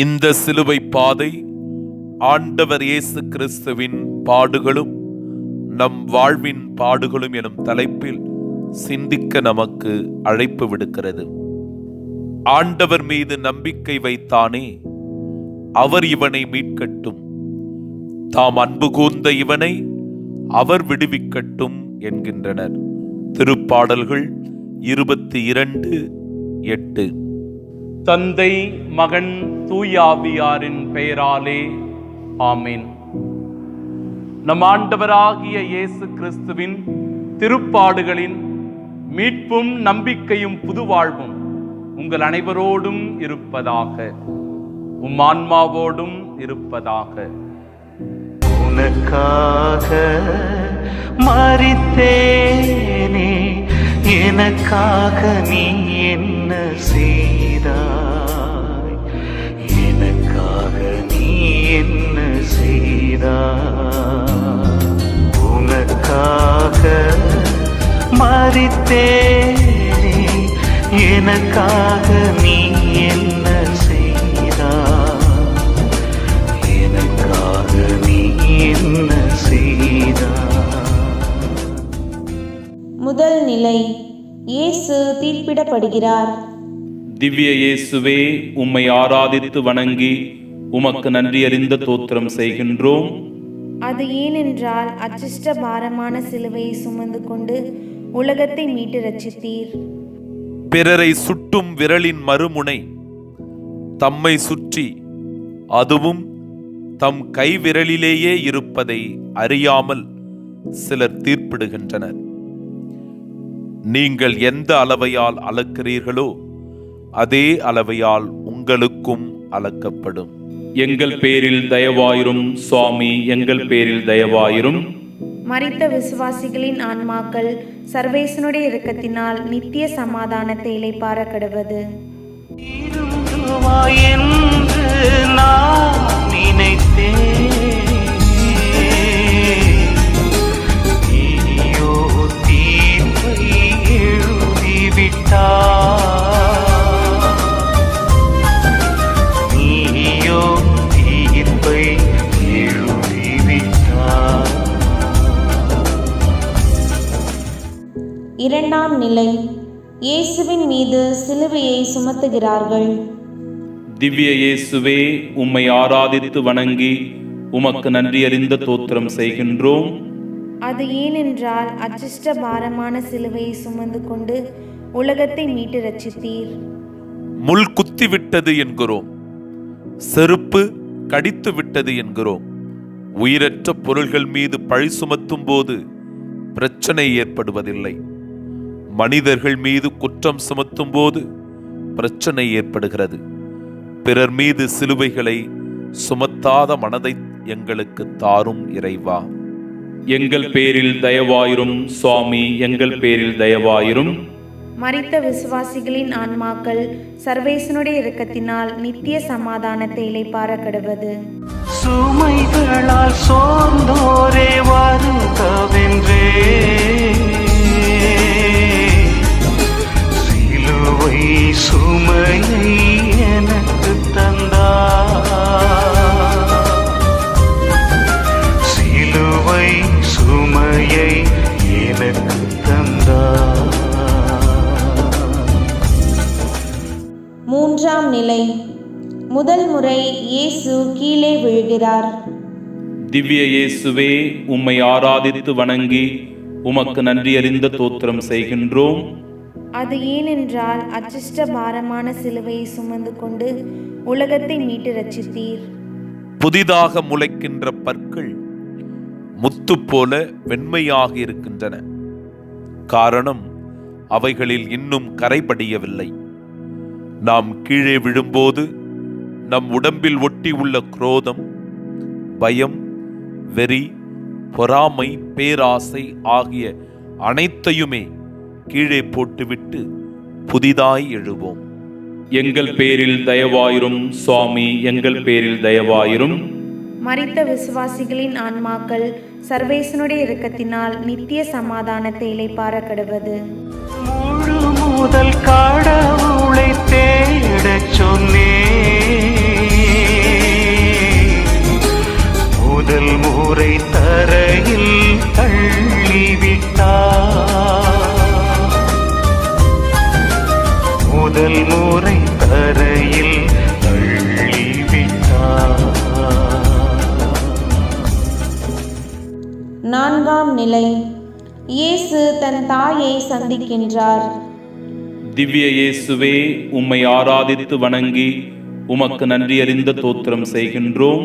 இந்த சிலுவை பாதை ஆண்டவர் இயேசு கிறிஸ்துவின் பாடுகளும் நம் வாழ்வின் பாடுகளும் எனும் தலைப்பில் சிந்திக்க நமக்கு அழைப்பு விடுக்கிறது. ஆண்டவர் மீது நம்பிக்கை வைத்தானே அவர் இவனை மீட்கட்டும். தாம் அன்பு கூர்ந்த இவனை அவர் விடுவிக்கட்டும் என்கின்றனர். திருப்பாடல்கள் இருபத்தி இரண்டு எட்டு. தந்தை மகன் தூயாவியாரின் பெயராலே. ஆமேன். நம் ஆண்டவராகிய இயேசு கிறிஸ்துவின் திருப்பாடுகளின் மீட்பும் நம்பிக்கையும் புதுவாழ்வும் உங்கள் அனைவரோடும் இருப்பதாக உம் ஆன்மாவோடும் இருப்பதாக. உனக்காக மறித்தேனே எனக்காக நீ என்ன செய்தாய். எனக்காக நீ என்ன செய்தாய்? உனக்காக மறித்தேனே. எனக்காக நீ என்ன செய்தாய்? எனக்காக நீ என்ன செய்தாய்? முதல் நிலை இயேசு தீர்ப்பிடப்படுகிறார். திவ்ய இயேசுவே உம்மை ஆராதித்து வணங்கி உமக்கு நன்றி அறிந்த தோத்திரம் செய்கின்றோம். அது ஏனென்றால் அச்சிஷ்ட பாரமான சிலுவையை சுமந்து கொண்டு உலகத்தை மீட்டு ரட்சித்தீர். பிறரை சுட்டும் விரலின் மறுமுனை தம்மை சுற்றி அதுவும் தம் கைவிரலிலேயே இருப்பதை அறியாமல் சிலர் தீர்ப்பிடுகின்றனர். நீங்கள் எந்த அளவையால் அளக்கிறீர்களோ அதே அளவையால் உங்களுக்கும் அளக்கப்படும். எங்கள் பேரில் தயவாயிரும் சுவாமி எங்கள் பேரில் தயவாயிரும். மரித்த விசுவாசிகளின் ஆன்மாக்கள் சர்வேசனுடைய இரக்கத்தினால் நித்திய சமாதானத்தை இளைப்பார கடுவது திரும்புவாய் என்று நான் நினைத்தேன். நீயோ தீர்ப்பை இரண்டாம் நிலை இயேசுவின் மீது சிலுவையை சுமத்துகிறார்கள். திவ்ய இயேசுவே உம்மை ஆராதித்து வணங்கி உமக்கு நன்றி அறிந்த தோத்திரம் செய்கின்றோம். அது ஏனென்றால் அச்சிஷ்ட பாரமான சிலுவையை சுமந்து கொண்டு உலகத்தை மீட்டு ரட்சித்தீர். முள் குத்தி விட்டது என்கிறோம். செருப்பு கடித்து விட்டது என்கிறோம். உயிரற்ற பொருள்கள் மீது பழி சுமத்தும் போது பிரச்சனை ஏற்படுவதில்லை. மனிதர்கள் மீது குற்றம் சுமத்தும் போது பிரச்சனை ஏற்படுகிறது. பிறர் மீது சிலுவைகளை சுமத்தாத மனதை எங்களுக்கு தாரும் இறைவா. எங்கள் பேரில் தயவாயிரும் சுவாமி எங்கள் பேரில் தயவாயிரும். மரித்த விசுவாசிகளின் ஆன்மாக்கள் சர்வேசனுடைய இரக்கத்தினால் நித்திய சமாதானத்தை இளைப்பார கடுவது சுமைகளால் சோர்ந்தோரே வருகவென்றே சுமையை எனக்கு தந்தா சிலுவை சுமையை எனக்கு தந்தா மூன்றாம் நிலை. முதல் முறை இயேசு கீழே விழுகிறார். திவ்ய இயேசுவே உம்மை ஆராதித்து வணங்கி உமக்கு நன்றி அறிந்த தோத்திரம் செய்கின்றோம். அது ஏனென்றால் அச்சிஷ்ட பாரமான சிலுவையை சுமந்து கொண்டு உலகத்தை மீட்டு ரச்சித்தீர் புதிதாக முளைக்கின்ற பற்கள் முத்து போல வெண்மையாக இருக்கின்றன. காரணம் அவைகளில் இன்னும் கரைபடியவில்லை. நாம் கீழே விழும்போது நம் உடம்பில் ஒட்டி உள்ள குரோதம் பயம் வெறி பொறாமை பேராசை ஆகிய அனைத்தையுமே கீழே போட்டுவிட்டு புதிதாய் எழுவோம். எங்கள் பேரில் தயவாயிரும் சுவாமி எங்கள் பேரில் தயவாயிரும். மரித்த விசுவாசிகளின் ஆன்மாக்கள் சர்வேசனுடைய இரக்கத்தினால் நித்திய சமாதானத்தை இளைப்பார கடுவது. முழு முதல் கடவுளை தேடச் சொன்னே. முதல் முறை தரையில் தள்ளிவிட்டார். முதல் முறை தரையில் நான்காம் நிலை. இயேசு தன் தாயை சந்திக்கின்றார். திவ்ய இயேசுவே உம்மை ஆராதித்து வணங்கி உமக்கு நன்றி அறிந்த தோத்திரம் செய்கின்றோம்.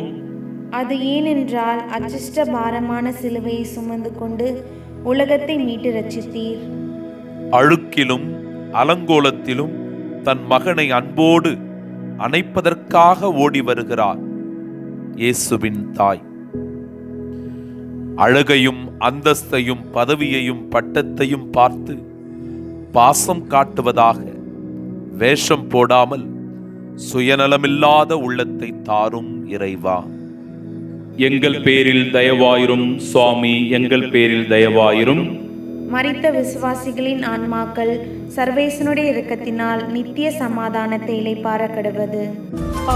அது ஏனென்றால் அச்சிஷ்ட பாரமான சிலுவையை சுமந்து கொண்டு உலகத்தை மீட்டு ரட்சித்தீர். அழுக்கிலும் அலங்கோலத்திலும் தன் மகனை அன்போடு அணைப்பதற்காக ஓடி வருகிறார் இயேசுவின் தாய். அழகையும் அந்தஸ்தையும் பதவியையும் பட்டத்தையும் பார்த்து பாசம் காட்டுவதாக வேஷம் போடாமல் சுயநலமில்லாத உள்ளத்தை தாரும் இறைவா. எங்கள் பேரில் தயவாயிரும் சுவாமி எங்கள் பேரில் தயவாயிரும். மரித்த விசுவாசிகளின் ஆன்மாக்கள் சர்வேசனுடைய இரக்கத்தினால் நித்திய சமாதானத்தை இளைப்பார கடுவது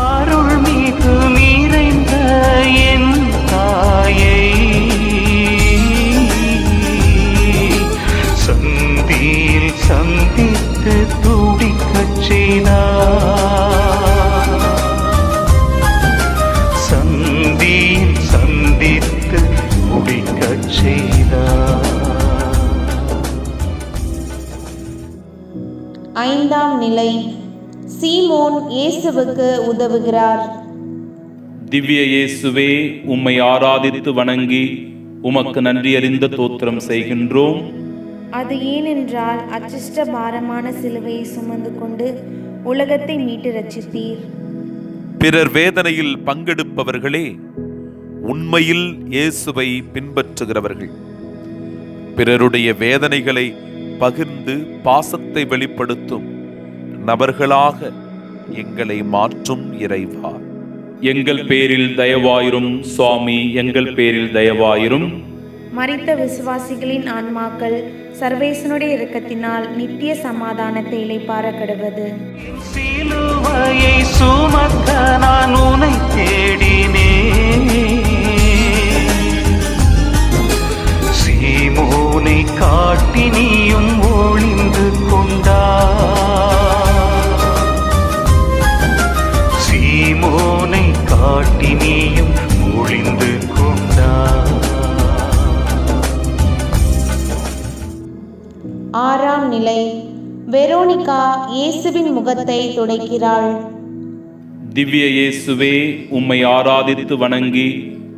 அருள் மீது நிறைந்த என் தாயை சந்தியில் சந்தித்து துடிக்கச் செய்தார். ஐந்தாம் நிலை சீமோன் இயேசுவுக்கு உதவுகிறார். திவ்ய இயேசுவே உம்மை ஆராதித்து வணங்கி உமக்கு நன்றி அறிந்த தோத்திரம் செய்கின்றோம். அது ஏனென்றால் அச்சிஷ்ட பாரமான சிலுவையை சுமந்து கொண்டு உலகத்தை மீட்டு ரட்சித்தீர் பிறர் வேதனையில் பங்கெடுப்பவர்களே உண்மையில் இயேசுவை பின்பற்றுகிறவர்கள். பிறருடைய வேதனைகளை பகிர்ந்து பாசத்தை வெளிப்படுத்தும் நபர்களாக எங்களை மாற்றும் இறைவா. எங்கள் பேரில் தயவாயிரும் சுவாமி எங்கள் பேரில் தயவாயிரும். மரித்த விசுவாசிகளின் ஆன்மாக்கள் சர்வேசனுடைய இரக்கத்தினால் நித்திய சமாதானத்தை இளைப்பார கடவது சிலுவையை சுமக்க நான் உனை தேடினேன் சீமோனை காட்டி நீயும் ஒளிந்து கொண்டா. ஆறாம் நிலை. வெரோனிகா இயேசுவின் முகத்தை துடைக்கிறாள். திவ்ய இயேசுவே உம்மை ஆராதித்து வணங்கி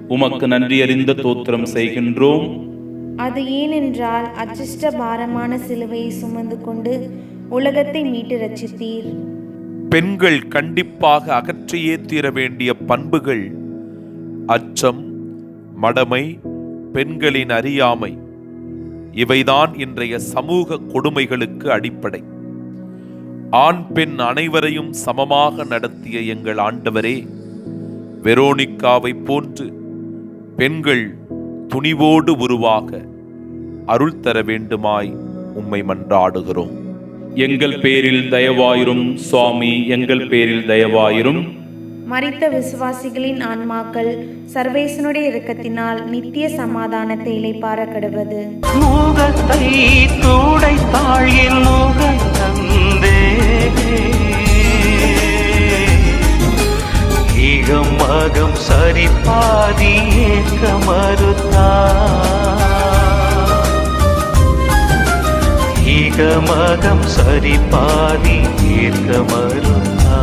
உமக்கு நன்றி அறிந்த தோத்திரம் செய்கின்றோம். அது ஏனென்றால் அச்சிஷ்ட பாரமான சிலுவையை சுமந்து கொண்டு உலகத்தை மீட்டு ரட்சித்தீர். பெண்கள் கண்டிப்பாக அகற்றியே தீர வேண்டிய பண்புகள் அச்சம் மடமை பெண்களின் அறியாமை இவைதான் இன்றைய சமூக கொடுமைகளுக்கு அடிப்படை. ஆண் பெண் அனைவரையும் சமமாக நடத்திய எங்கள் ஆண்டவரே வெரோனிக்காவை போன்று பெண்கள் துணிவோடு உருவாக அருள் தர வேண்டுமாய் உம்மை மன்றாடுகிறோம். எங்கள் பேரில் தயவாயிரும் சுவாமி எங்கள் பேரில் தயவாயிரும். மரித்த விசுவாசிகளின் ஆன்மாக்கள் சர்வேசனுடைய இரக்கத்தினால் நித்திய சமாதானத்தை இளைப்பார கடவது முகத்தை துடைத்தாள் என் முகம் தந்தே. ஈகம் மகம் சரி பாதி ஏற்க மறுத்தா ஈகமகம் சரி பாதி மறுத்தா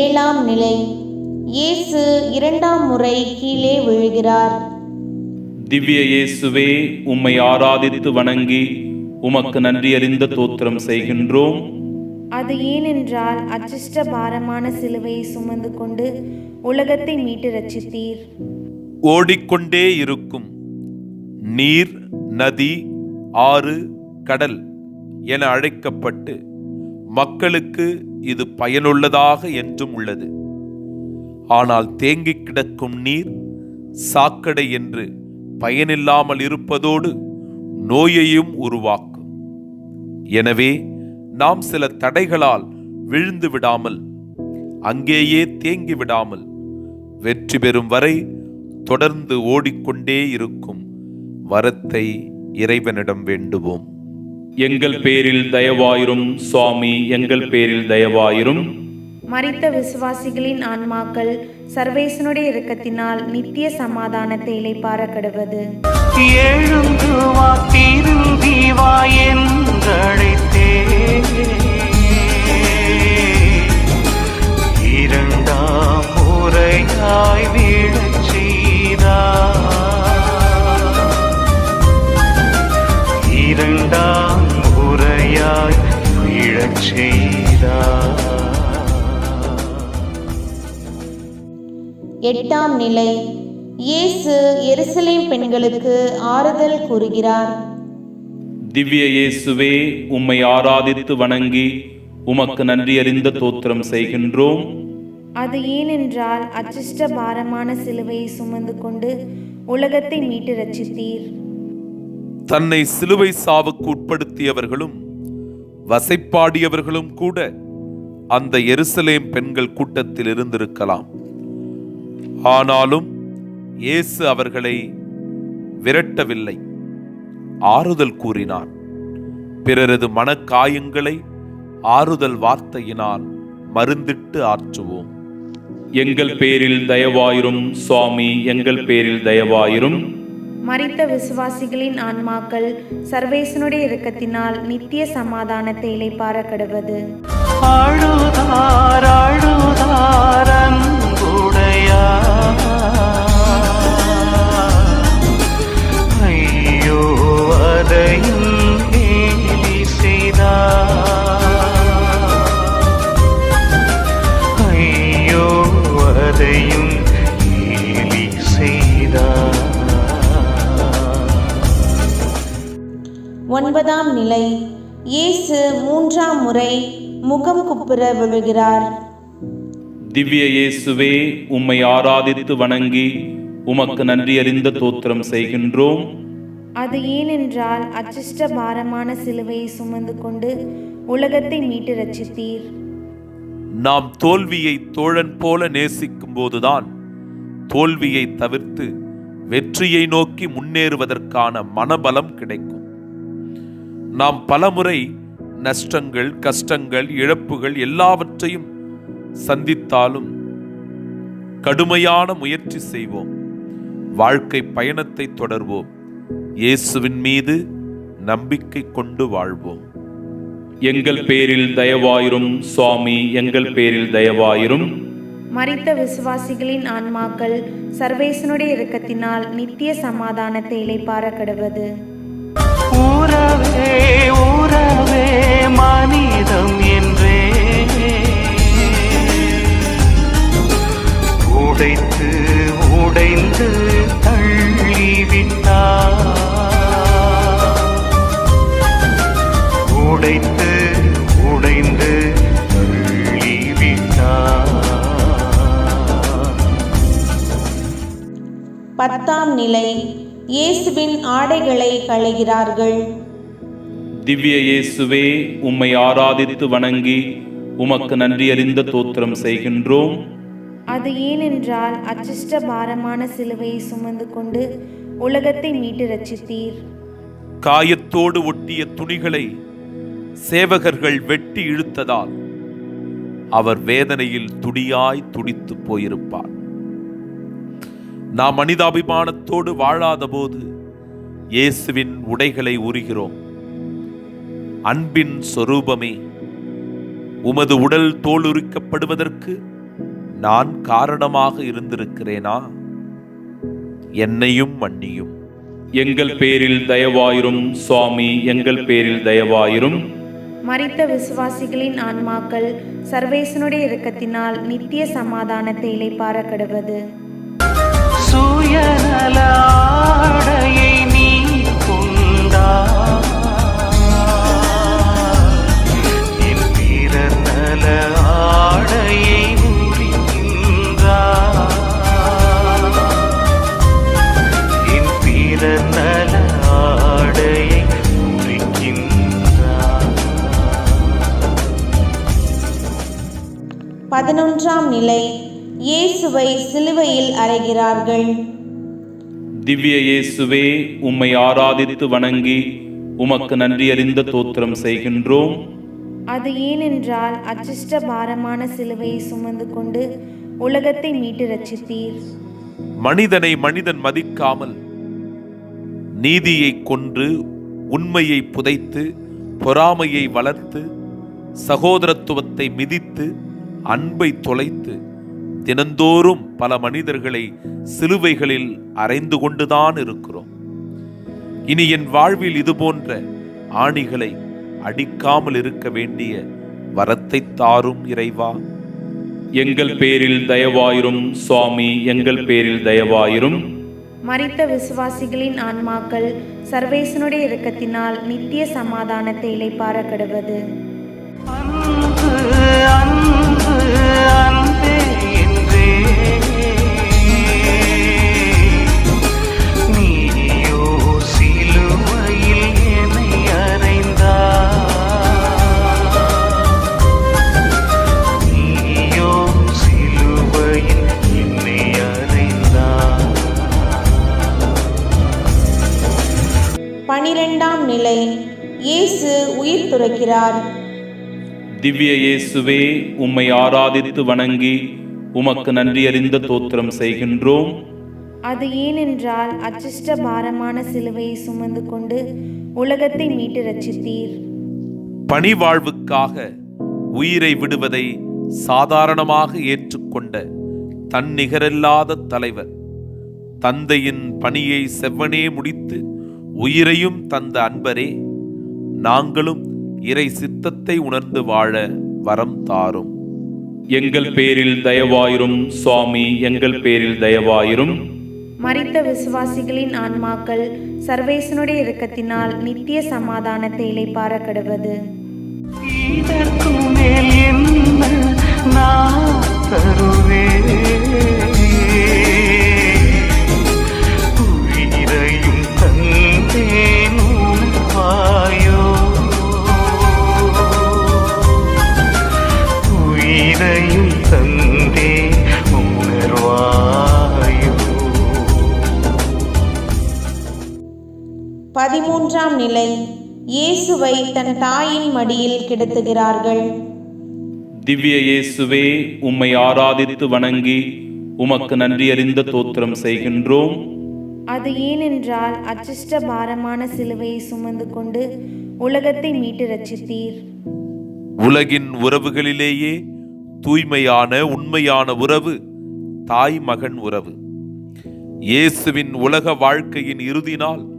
ஏழாம் நிலை. இயேசு இரண்டாம் முறை கீழே விழுகிறார். திவ்ய இயேசுவே உம்மை ஆராதித்து வணங்கி உமக்கு நன்றி அறிந்த தோத்திரம் செய்கின்றோம். அது ஏனென்றால் அச்சிஷ்ட பாரமான சிலுவையை சுமந்து கொண்டு உலகத்தை மீட்டு ரட்சித்தீர். ஓடிக்கொண்டே இருக்கும். நீர் நதி ஆறு கடல் என அழைக்கப்பட்டு மக்களுக்கு இது பயனுள்ளதாக என்றும் உள்ளது. ஆனால் தேங்கிக் கிடக்கும் நீர் சாக்கடை என்று பயனில்லாமல் இருப்பதோடு நோயையும் உருவாக்கும். எனவே நாம் சில தடைகளால் விழுந்து விடாமல் அங்கேயே தேங்கி விடாமல் வெற்றி பெறும் வரை தொடர்ந்து ஓடிக்கொண்டே இருக்கும். வரத்தை இறைவனிடம் வேண்டுவோம். எங்கள் பேரில் தயவாயிரும் சுவாமி எங்கள் பேரில் தயவாயிரும். மரித்த விசுவாசிகளின் ஆன்மாக்கள் சர்வேசனுடைய இரக்கத்தினால் நித்திய சமாதானத்தை இளைப்பார கடவது எழுந்து வா திரும்பி வா என்றழைத்தே இரண்டாம் முறையாய் வீழச் செய்தார். இரண்டாம் முறையாய் வீழச் செய்தார். எட்டாம் நிலை. இயேசு எருசலேம் பெண்களுக்கு ஆறுதல் கூறுகிறார். திவ்ய இயேசுவே உம்மை ஆராதித்து வணங்கி உமக்கு நன்றி அறிந்த தோத்திரம் செய்கின்றோம். அது ஏனென்றால் அச்சிஷ்ட பாரமான சிலுவையை சுமந்து கொண்டு உலகத்தை மீட்டு ரட்சித்தீர். தன்னை சிலுவை சாவுக்கு உட்படுத்தியவர்களும் வசைப்பாடியவர்களும் கூட அந்த எருசலேம் பெண்கள் கூட்டத்தில் இருந்திருக்கலாம். ஆனாலும் இயேசு அவர்களை விரட்டவில்லை. ஆறுதல் கூறினார் பிறரது மனக்காயங்களை ஆறுதல் வார்த்தையினால் மருந்திட்டு ஆற்றுவோம். எங்கள் பேரில் தயவாயிரும் சுவாமி எங்கள் பேரில் தயவாயிரும். மறித்த விசுவாசிகளின் ஆன்மாக்கள் சர்வேசனுடைய இரக்கத்தினால் நித்திய சமாதானத்தை இளைப்பார கடுவது. ஆழுதார் அழுதார் அன்புடையா ஒன்பதாம் நிலை. இயேசு மூன்றாம் முறை முகம் குப்புற விழுகிறார். திவ்ய இயேசுவே உம்மை ஆராதித்து வணங்கி உமக்கு நன்றி அறிந்த தோத்திரம் செய்கின்றோம். அது ஏனென்றால் அச்சிஷ்ட பாரமான சிலுவையை சுமந்து கொண்டு உலகத்தை மீட்டு ரட்சித்தீர். நாம் தோல்வியை தோழன் போல நேசிக்கும் போதுதான் தோல்வியை தவிர்த்து வெற்றியை நோக்கி முன்னேறுவதற்கான மனபலம் கிடைக்கும். நாம் பலமுறை நஷ்டங்கள் கஷ்டங்கள் இழப்புகள் எல்லாவற்றையும் சந்தித்தாலும் கடுமையான முயற்சி செய்வோம். வாழ்க்கை பயணத்தை தொடர்வோம். இயேசுவின் மீது நம்பிக்கை கொண்டு வாழ்வோம். எங்கள் பேரில் தயவாயிரும் சுவாமி எங்கள் பேரில் தயவாயிரும். மரித்த விசுவாசிகளின் ஆன்மாக்கள் சர்வேசனுடைய இரக்கத்தினால் நித்திய சமாதானத்தை இளைப்பார கடவது உடைத்து உடைந்து தள்ளிவிட்டார். உடைத்து உடைந்து பத்தாம் நிலை இயேசுவின் ஆடைகளை களைகிறார்கள் திவ்ய இயேசுவே உம்மை ஆராதித்து வணங்கி உமக்கு நன்றி அறிந்த தோத்திரம் செய்கின்றோம். அது ஏனென்றால் அச்சிஷ்ட பாரமான சிலுவையை சுமந்து கொண்டு உலகத்தை மீட்டு ரட்சித்தீர். காயத்தோடு ஒட்டிய துணிகளை சேவகர்கள் வெட்டி இழுத்ததால் அவர் வேதனையில் துடியாய் துடித்து போயிருப்பார். நாம் மனிதாபிமானத்தோடு வாழாதபோது இயேசுவின் உடைகளை உரிகிறோம். அன்பின் சொரூபமே. உமது உடல் தோலுரிக்கப்படுவதற்கு நான் காரணமாக இருந்திருக்கிறேனா? என்னையும் மன்னியும். எங்கள் பேரில் தயவாயிரும் சுவாமி எங்கள் பேரில் தயவாயிரும். மரித்த விசுவாசிகளின் ஆன்மாக்கள் சர்வேசனுடைய இரக்கத்தினால் நித்திய சமாதானத்தை இளைப்பார கடவது சுயநல பதினொன்றாம் நிலை இயேசுவை சிலுவையில் அறைகிறார்கள். திவ்ய இயேசுவே உம்மை ஆராதித்து வணங்கி உமக்கு நன்றி அறிந்த தோத்திரம் செய்கின்றோம். அது ஏனென்றால் அச்சிஷ்ட பாரமான சிலுவையை சுமந்து கொண்டு உலகத்தை மீட்டு ரட்சித்தீர் மனிதனை மனிதன் மதிக்காமல் நீதியை கொன்று உண்மையை புதைத்து பொறாமையை வளர்த்து சகோதரத்துவத்தை மிதித்து அன்பை தொலைத்து தினந்தோறும் பல மனிதர்களை சிலுவைகளில் அறைந்து கொண்டுதான் இருக்கிறோம். இனி என் வாழ்வில் இதுபோன்ற ஆணிகளை அடிக்காமல் இருக்க வேண்டிய வரத்தை தாரும் இறைவா. எங்கள் பேரில் தயவாயிரும் சுவாமி எங்கள் பேரில் தயவாயிரும். மரித்த விசுவாசிகளின் ஆன்மாக்கள் சர்வேசனுடைய இரக்கத்தினால் நித்திய சமாதானத்தை இளைப்பார கடுவது. அன்பு அன்பு அன்பே என்றே. நீயோ சிலுவையில் என்னை அறைந்தாய் நீயோ சிலுவையில் என்னை அறைந்தாய் பனிரெண்டாம் நிலை. இயேசு உயிர் துறக்கிறார். திவ்ய இயேசுவே உம்மை ஆராதித்து வணங்கி உமக்கு நன்றி அறிந்த தோத்திரம் செய்கின்றோம். அது ஏனென்றால் அச்சிஷ்ட பாரமான சிலுவையை சுமந்து கொண்டு உலகத்தை மீட்டு ரட்சித்தீர் பணிவாழ்வுக்காக உயிரை விடுவதை சாதாரணமாக ஏற்றுக்கொண்ட தன்னிகரில்லாத தலைவர் தந்தையின் பணியை செவ்வனே முடித்து உயிரையும் தந்த அன்பரே நாங்களும் இறை சித்தத்தை உணர்ந்து வாழ வரம் தாரும். எங்கள் பேரில் தயவாயிரும் சுவாமி எங்கள் பேரில் தயவாயிரும். மரித்த விசுவாசிகளின் ஆன்மாக்கள் சர்வேசனுடைய இரக்கத்தினால் நித்திய சமாதானத்தை இளைப்பார கடுவது. இதற்கு மேல் என்ன நான் தருவேன்? பதிமூன்றாம் நிலை இயேசுவை தன் தாயின் மடியில் கிடத்துகிறார்கள். திவ்ய இயேசுவே உம்மை ஆராதித்து வணங்கி உமக்கு நன்றி அறிந்த தோத்திரம் செய்கின்றோம். அது ஏனென்றால் அச்சிஷ்ட பாரமான சிலுவையை சுமந்து கொண்டு உலகத்தை மீட்டு ரட்சித்தீர். உலகின் உறவுகளிலேயே தூய்மையான உண்மையான உறவு தாய் மகன் உறவு. இயேசுவின் உலக வாழ்க்கையின் இறுதி நாள்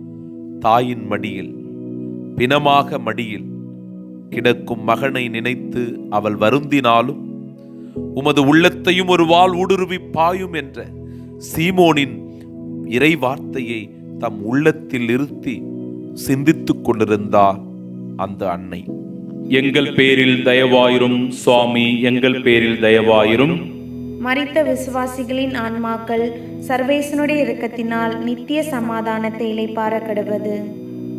தாயின் மடியில் பிணமாக மடியில் கிடக்கும் மகனை நினைத்து அவள் வருந்தினாலும் உமது உள்ளத்தையும் ஒரு வாள் ஊடுருவி பாயும் என்ற சீமோனின் இறை வார்த்தையை தம் உள்ளத்தில் நிறுத்தி சிந்தித்துக் கொண்டிருந்தார் அந்த அன்னை. எங்கள் பேரில் தயவாயிரும் சுவாமி எங்கள் பேரில் தயவாயிரும். மறித்த விசுவாசிகளின் ஆன்மாக்கள் சர்வேசனுடைய இரக்கத்தினால் நித்திய சமாதானத்தை இலைப்பார கடுவது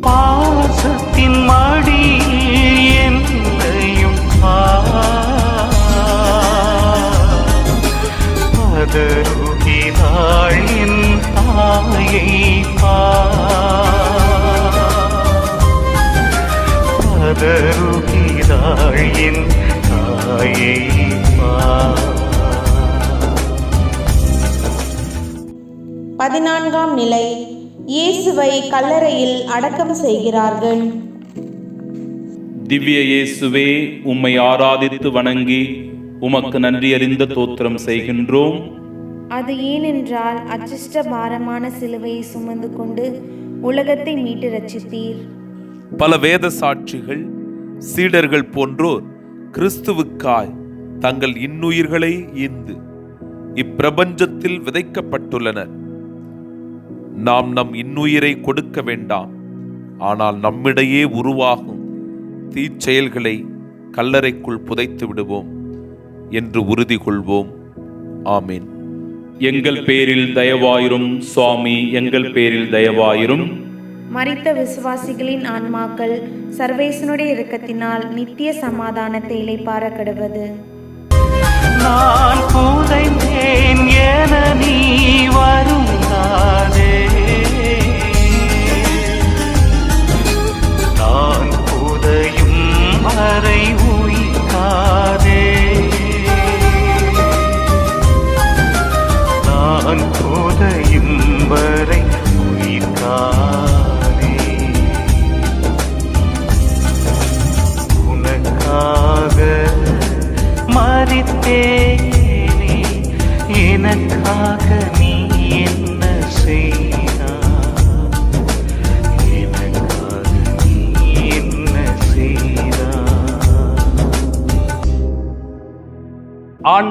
பாசத்தின் மடியில் என்னையும் பதறுகிறாள் தாயை பா. என் தாயை பதினான்காம் நிலை. இயேசுவை கல்லறையில் அடக்கம் செய்கிறார்கள். திவ்ய இயேசுவே உம்மை ஆராதித்து வணங்கி உமக்கு நன்றி அறிந்த தோத்திரம் செய்கின்றோம். அது ஏனென்றால் அச்சிஷ்ட பாரமான சிலுவையை சுமந்து கொண்டு உலகத்தை மீட்டு ரட்சித்தீர் பல வேத சாட்சிகள் சீடர்கள் போன்றோர் கிறிஸ்துவுக்காய் தங்கள் இன்னுயிர்களை ஈந்து இப்பிரபஞ்சத்தில் விதைக்கப்பட்டுள்ளனர். நாம் நம் இன்னுயிரை கொடுக்க வேண்டாம். ஆனால் நம்மிடையே உருவாகும் தீச்செயல்களை கல்லறைக்குள் புதைத்து விடுவோம் என்று உறுதி கொள்வோம் ஆமீன். எங்கள் பேரில் தயவாயிரும் சுவாமி எங்கள் பேரில் தயவாயிரும். மரித்த விசுவாசிகளின் ஆன்மாக்கள் சர்வேசனுடைய இரக்கத்தினால் நித்திய சமாதானத்தை இளைப்பார கடுவது. நான் புதைந்தேன் என நீ வருந்தாதே. வரை உயிர்க்காதே நான் போத இம்பரை உயிர்காதே